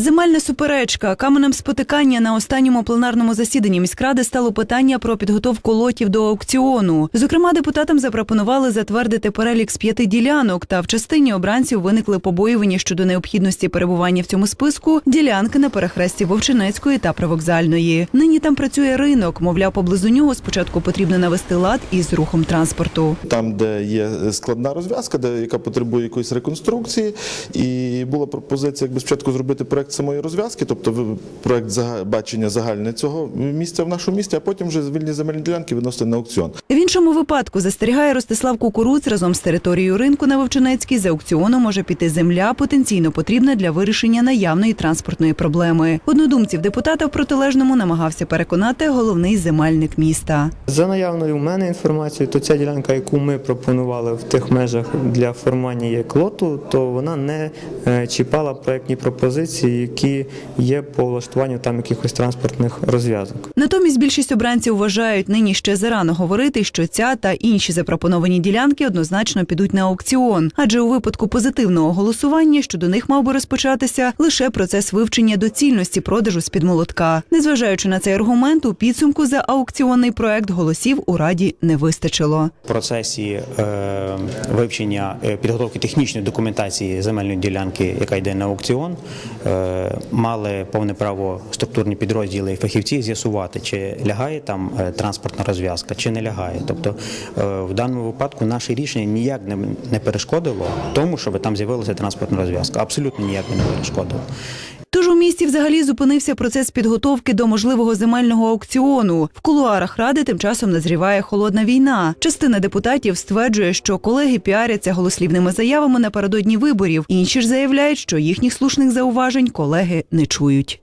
Земельна суперечка каменем спотикання на останньому пленарному засіданні міськради стало питання про підготовку лотів до аукціону. Зокрема, депутатам запропонували затвердити перелік з п'яти ділянок. Та в частині обранців виникли побоювання щодо необхідності перебування в цьому списку ділянки на перехресті Вовчинецької та Привокзальної. Нині там працює ринок. Мовляв, поблизу нього спочатку потрібно навести лад із рухом транспорту. Там, де є складна розв'язка, де яка потребує якоїсь реконструкції, і була пропозиція, якби спочатку зробити проект самої розв'язки, тобто проект бачення загальне цього місця в нашому місті, а потім вже вільні земельні ділянки виносити на аукціон. В іншому випадку застерігає Ростислав Кукуруц разом з територією ринку на Вовчинецькій за аукціону може піти земля, потенційно потрібна для вирішення наявної транспортної проблеми. Однодумців депутата в протилежному намагався переконати головний земельник міста. За наявною в мене інформацією, то ця ділянка, яку ми пропонували в тих межах для формування як лоту, то вона не е, чіпала проектні пропозиції, які є по влаштуванню там якихось транспортних розв'язок. Натомість більшість обранців вважають, нині ще зарано говорити, що ця та інші запропоновані ділянки однозначно підуть на аукціон, адже у випадку позитивного голосування щодо них мав би розпочатися лише процес вивчення доцільності продажу з-під молотка. Незважаючи на цей аргумент, у підсумку за аукціонний проект голосів у раді не вистачило. В процесі е, вивчення е, підготовки технічної документації земельної ділянки, яка йде на аукціон, е, мали повне право структурні підрозділи і фахівці з'ясувати, чи лягає там е, транспортна розв'язка, чи не лягає. Тобто е, в даному випадку наше рішення ніяк не перешкодило тому, щоб там з'явилася транспортна розв'язка. Абсолютно ніяк не перешкодило. Місті взагалі зупинився процес підготовки до можливого земельного аукціону. В кулуарах ради тим часом назріває холодна війна. Частина депутатів стверджує, що колеги піаряться голослівними заявами напередодні виборів. Інші ж заявляють, що їхніх слушних зауважень колеги не чують.